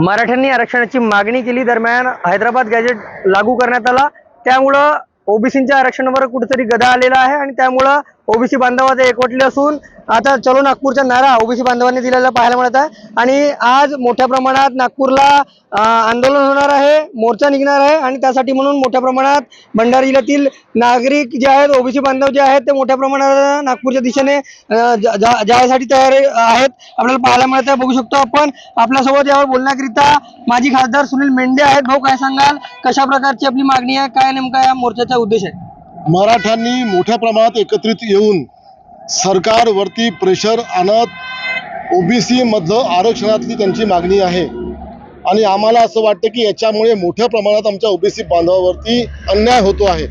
मराठ्यांनी आरक्षणाची मागणी केली दरम्यान हैदराबाद गॅजेट लागू करण्यात आला. त्यामुळं ओबीसींच्या आरक्षणावर कुठेतरी गदा आलेला आहे आणि त्यामुळं ओबीसी बांधवाचे एकवटले असून आता चलो नागपूरचा नारा ओबीसी बांधवांनी दिलेला पाहायला मिळत आहे. आणि आज मोठ्या प्रमाणात नागपूरला आंदोलन होणार आहे मोर्चा निघणार आहे आणि त्यासाठी म्हणून मोठ्या प्रमाणात भंडारा जिल्ह्यातील नागरिक जे आहेत ओबीसी बांधव जे आहेत ते मोठ्या प्रमाणात नागपूरच्या दिशेने जायसाठी तयार आहेत. आपल्याला पाहायला मिळत आहे बघू शकतो आपण. आपल्यासोबत यावर बोलण्याकरिता माजी खासदार सुनील मेंढे आहेत. भाऊ काय सांगाल? कशा प्रकारची आपली मागणी आहे? काय नेमका या मोर्चाचा उद्देश आहे? मराठ्यांनी मोठ्या प्रमाणात एकत्रित येऊन सरकारवरती प्रेशर आणत ओ बी सीमधलं आरक्षणातली त्यांची मागणी आहे. आणि आम्हाला असं वाटतं की याच्यामुळे मोठ्या प्रमाणात आमच्या ओबीसी बांधवावरती अन्याय होतो आहे.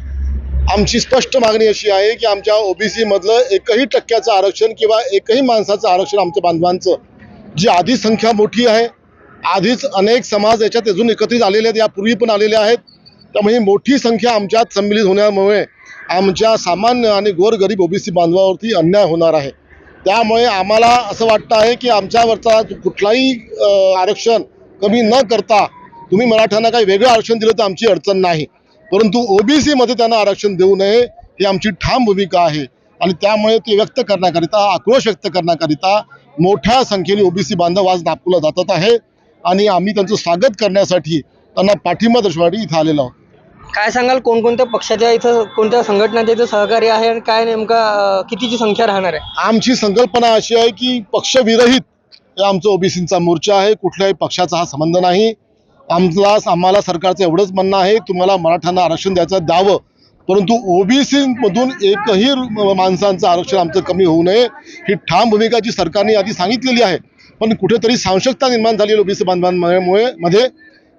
आमची स्पष्ट मागणी अशी आहे की आमच्या ओ बी सीमधलं एकही टक्क्याचं आरक्षण किंवा एकही माणसाचं आरक्षण आमच्या बांधवांचं जी आधी संख्या मोठी आहे आधीच अनेक समाज याच्यात अजून एकत्रित आलेले आहेत यापूर्वी पण आलेले आहेत. त्यामुळे ही मोठी संख्या आमच्यात संमिलित होण्यामुळे आमच्या सामान्य आणि गोरगरीब ओबीसी बांधवावरती अन्याय होणार आहे. त्यामुळे आम्हाला असं वाटतं आहे की आमच्यावरचा कुठलाही आरक्षण कमी न करता तुम्ही मराठ्यांना काही वेगळं आरक्षण दिलं तर आमची अडचण नाही. परंतु ओबीसीमध्ये त्यांना आरक्षण देऊ नये ही आमची ठाम भूमिका आहे. आणि त्यामुळे ते व्यक्त करण्याकरिता आक्रोश व्यक्त करण्याकरिता मोठ्या संख्येने ओबीसी बांधव आज नागपूरला जातात आहे. आणि आम्ही त्यांचं स्वागत करण्यासाठी त्यांना पाठिंबा दर्शवण्यासाठी इथं आलेलो आहोत. काय सांगाल कोणकोणत्या पक्षाच्या इथं कोणत्या संघटनाच्या इथं सहकार्य आहे आणि काय नेमका अं, कितीची संख्या राहणार आहे? आमची संकल्पना अशी आहे की पक्षविरहित हे आमचं ओबीसींचा मोर्चा आहे कुठल्याही पक्षाचा हा संबंध नाही. आमला आम्हाला सरकारचं एवढंच म्हणणं आहे तुम्हाला मराठ्यांना आरक्षण द्यायचं द्यावं. परंतु ओबीसीमधून एकही माणसांचं आरक्षण आमचं कमी होऊ नये ही ठाम भूमिका जी सरकारने आधी सांगितलेली आहे. पण कुठेतरी सांशकता निर्माण झाली ओबीसी बांधवांमुळे मध्ये.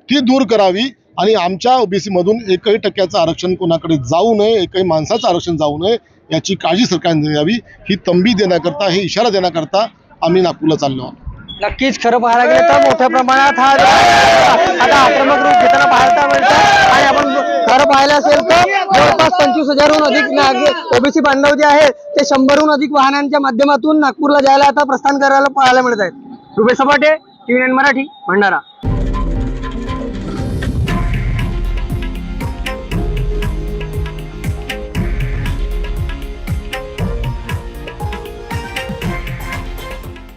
ती दूर करावी. आणि आमच्या ओबीसी मधून एकही टक्क्याचं आरक्षण कोणाकडे जाऊ नये एकही माणसाचं आरक्षण जाऊ नये याची काळजी सरकारने घ्यावी ही तंबी देण्याकरता हे इशारा देण्याकरता आम्ही नागपूरला चाललो आहोत. नक्कीच खरं पाहायला गेलं तर मोठ्या प्रमाणात हा आता आक्रमक रूप घेताना पाहायला मिळतं. आणि आपण खरं पाहिलं असेल तर जवळपास पंचवीस हजारहून अधिक ओबीसी बांधव जे आहेत. ते शंभरहून अधिक वाहनांच्या माध्यमातून नागपूरला जायला आता प्रस्थान करायला पाहायला मिळत आहेत. रुपेश सपाटे टीव्ही नाईन मराठी भंडारा.